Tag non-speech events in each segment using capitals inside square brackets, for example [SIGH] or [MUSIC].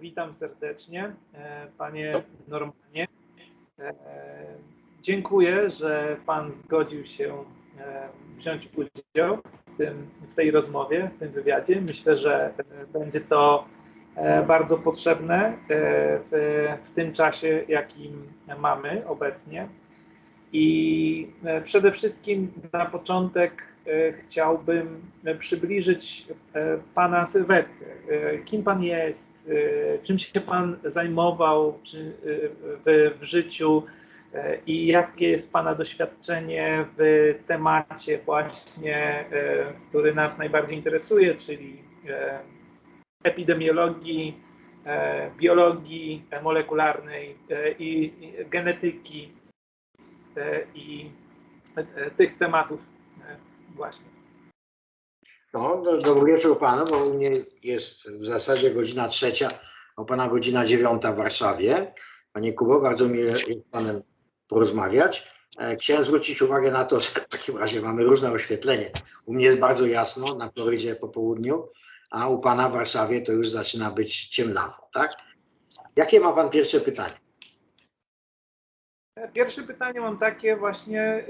witam serdecznie, panie Normanie. Dziękuję, że pan zgodził się wziąć udział w, tym, w tej rozmowie, w tym wywiadzie. Myślę, że będzie to bardzo potrzebne w, w tym czasie, jakim mamy obecnie. I przede wszystkim na początek E, chciałbym e, przybliżyć e, Pana sylwetkę. Kim Pan jest, czym się Pan zajmował w życiu i jakie jest Pana doświadczenie w temacie właśnie, który nas najbardziej interesuje, czyli epidemiologii, biologii molekularnej i genetyki i tych tematów właśnie. No, dobry wieczór panu, bo u mnie jest w zasadzie godzina trzecia, a pana godzina dziewiąta w Warszawie. Panie Kubo, bardzo miło z panem porozmawiać. E, chciałem zwrócić uwagę na to, że w takim razie mamy różne oświetlenie. U mnie jest bardzo jasno na Florydzie po południu, a u pana w Warszawie to już zaczyna być ciemnawo, tak? Jakie ma pan pierwsze pytanie? Pierwsze pytanie mam takie właśnie,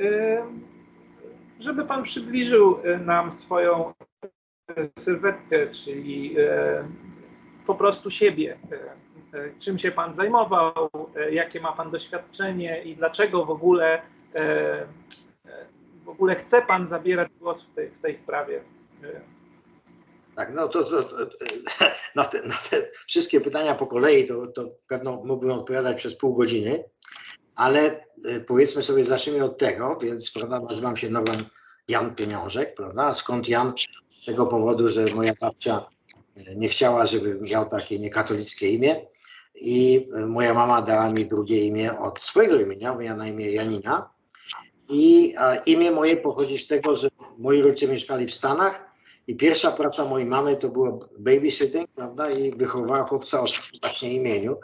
żeby Pan przybliżył e, nam swoją sylwetkę, czyli e, po prostu siebie. Czym się Pan zajmował, jakie ma Pan doświadczenie i dlaczego w ogóle, w ogóle chce Pan zabierać głos w tej, w tej sprawie? Tak, no to, to, to na, te, na, te, wszystkie pytania po kolei to, to pewno mógłbym odpowiadać przez pół godziny ale y, powiedzmy sobie, zacznijmy od tego, więc prawda, nazywam się Norman Jan Pieniążek, prawda? Skąd Jan? Z tego powodu, że moja babcia y, nie chciała, żebym miał takie niekatolickie imię i y, moja mama dała mi drugie imię od swojego imienia, bo ja na imię Janina. I imię moje pochodzi z tego, że moi rodzice mieszkali w Stanach i pierwsza praca mojej mamy to było babysitting, prawda, i wychowała chłopca o właśnie imieniu.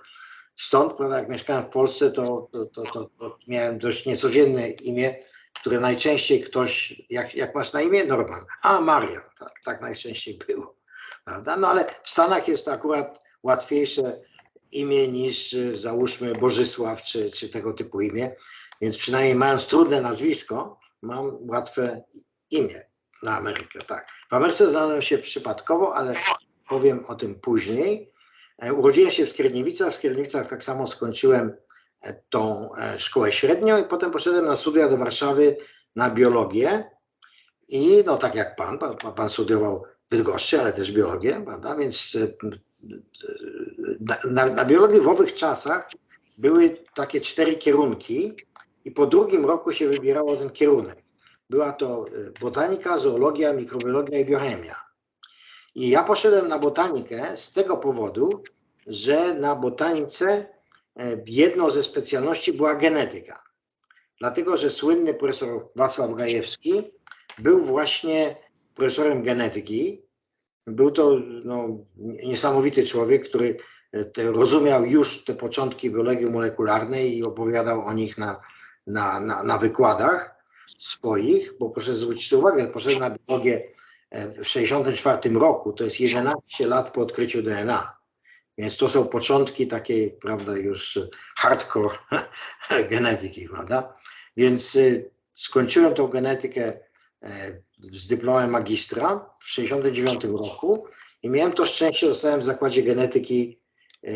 Stąd, prawda, jak mieszkałem w Polsce, to, to, to, to, miałem dość niecodzienne imię, które najczęściej ktoś, jak, jak masz na imię? Norman. A, Marian, tak, tak najczęściej było. Prawda? No ale w Stanach jest to akurat łatwiejsze imię niż załóżmy Bożysław czy, czy tego typu imię, więc przynajmniej mając trudne nazwisko, mam łatwe imię na Amerykę. Tak. W Ameryce znalazłem się przypadkowo, ale powiem o tym później. E, urodziłem się w Skierniewicach, w Skierniewicach tak samo skończyłem e, tą e, szkołę średnią i potem poszedłem na studia do Warszawy na biologię i no tak jak pan, pan, pan studiował w Bydgoszczy, ale też biologię, prawda, więc na, na biologii w owych czasach były takie cztery kierunki i po drugim roku się wybierało ten kierunek. Była to botanika, zoologia, mikrobiologia i biochemia. I ja poszedłem na botanikę z tego powodu, że na botanice e, jedną ze specjalności była genetyka. Dlatego, że słynny profesor Wacław Gajewski był właśnie profesorem genetyki. Był to no, niesamowity człowiek, który e, rozumiał już te początki biologii molekularnej i opowiadał o nich na, na, na, na wykładach swoich, bo proszę zwrócić uwagę, poszedł na biologię w 1964 roku, to jest 11 lat po odkryciu DNA. Więc to są początki takiej, prawda, już hardcore [LAUGHS] genetyki, prawda? Więc y, skończyłem tą genetykę e, z dyplomem magistra w 1969 roku i miałem to szczęście, zostałem w zakładzie genetyki e,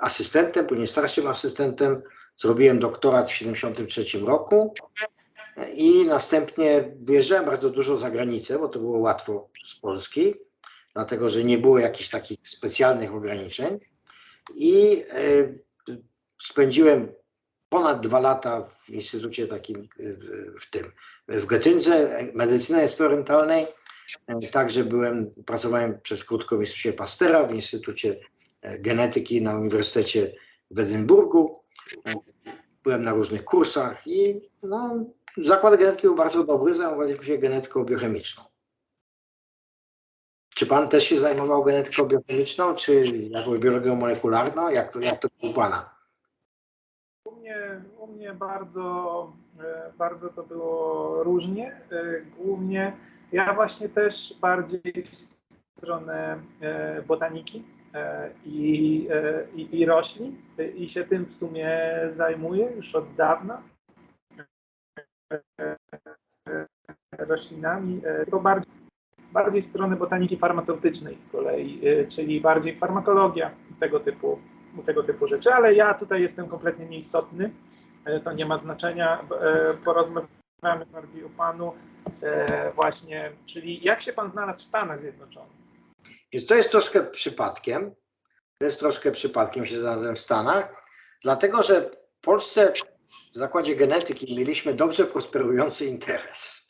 asystentem, później starszym asystentem. Zrobiłem doktorat w 1973 roku i następnie wyjeżdżałem bardzo dużo za granicę, bo to było łatwo z Polski, dlatego że nie było jakichś takich specjalnych ograniczeń. I e, spędziłem ponad dwa lata w instytucie takim w tym, w Gotyndze, medycyny eksperymentalnej. E, także byłem, pracowałem przez krótko w Instytucie Pastera, w Instytucie e, Genetyki na Uniwersytecie w Edynburgu. Byłem na różnych kursach i no, Zakład genetyki był bardzo dobry, zajmowaliśmy się genetyką biochemiczną. Czy pan też się zajmował genetyką biochemiczną, czy jakąś biologią molekularną? Jak to, jak to u pana? U mnie, u mnie bardzo, e, bardzo to było różnie. E, głównie ja właśnie też bardziej w stronę e, botaniki i, i, i roślin i się tym w sumie zajmuję już od dawna. E, Roślinami, e, tylko bardziej, bardziej strony botaniki farmaceutycznej z kolei, e, czyli bardziej farmakologia tego typu, tego typu rzeczy, ale ja tutaj jestem kompletnie nieistotny, to nie ma znaczenia, porozmawiamy bardziej o Panu właśnie, czyli jak się Pan znalazł w Stanach Zjednoczonych? To jest troszkę przypadkiem. To jest troszkę przypadkiem się znalazłem w Stanach, dlatego że w Polsce w zakładzie genetyki mieliśmy dobrze prosperujący interes.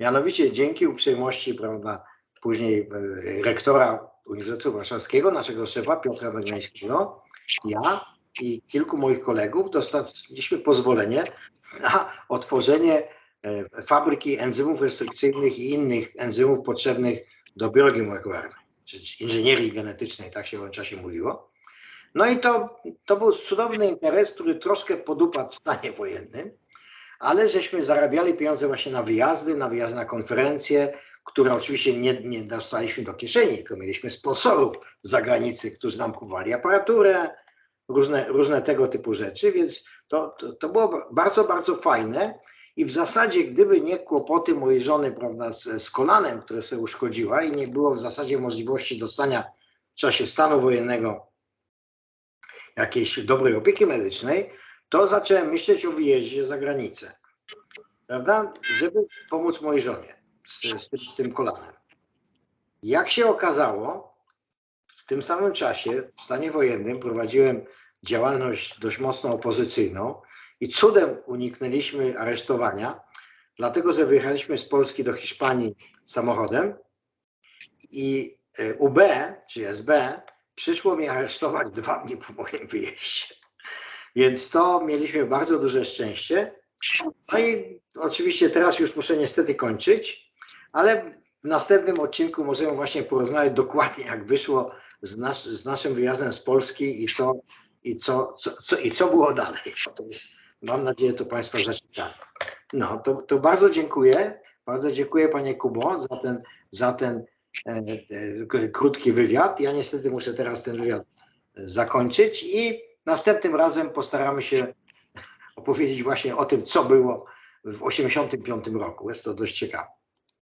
Mianowicie dzięki uprzejmości, prawda, później e, rektora Uniwersytetu Warszawskiego, naszego szefa Piotra Wegnańskiego, ja i kilku moich kolegów dostaliśmy pozwolenie na otworzenie e, fabryki enzymów restrykcyjnych i innych enzymów potrzebnych do biologii molekularnej, czy inżynierii genetycznej, tak się w owym czasie mówiło. No i to, to był cudowny interes, który troszkę podupadł w stanie wojennym, ale żeśmy zarabiali pieniądze właśnie na wyjazdy, na wyjazdy na konferencje, które oczywiście nie, nie dostaliśmy do kieszeni, tylko mieliśmy sponsorów z zagranicy, którzy nam kupowali aparaturę, różne, różne tego typu rzeczy, więc to, to, to było bardzo, bardzo fajne. I w zasadzie, gdyby nie kłopoty mojej żony prawda, z, z kolanem, które sobie uszkodziła i nie było w zasadzie możliwości dostania w czasie stanu wojennego jakiejś dobrej opieki medycznej, to zacząłem myśleć o wyjeździe za granicę. Prawda? Żeby pomóc mojej żonie z, z, tym, z tym kolanem. Jak się okazało, w tym samym czasie w stanie wojennym prowadziłem działalność dość mocno opozycyjną i cudem uniknęliśmy aresztowania, dlatego że wyjechaliśmy z Polski do Hiszpanii samochodem i e, UB, czy SB, przyszło mnie aresztować dwa dni po moim wyjeździe. Więc to mieliśmy bardzo duże szczęście. No i oczywiście teraz już muszę niestety kończyć, ale w następnym odcinku możemy właśnie porozmawiać dokładnie, jak wyszło z, nas, z naszym wyjazdem z Polski i co, i co, co, co, i co było dalej. Jest, mam nadzieję, to Państwa zaciekawi. No, to, to bardzo dziękuję. Bardzo dziękuję Panie Kubo za ten, za ten krótki wywiad. Ja niestety muszę teraz ten wywiad zakończyć i następnym razem postaramy się opowiedzieć właśnie o tym, co było w 1985 roku. Jest to dość ciekawe.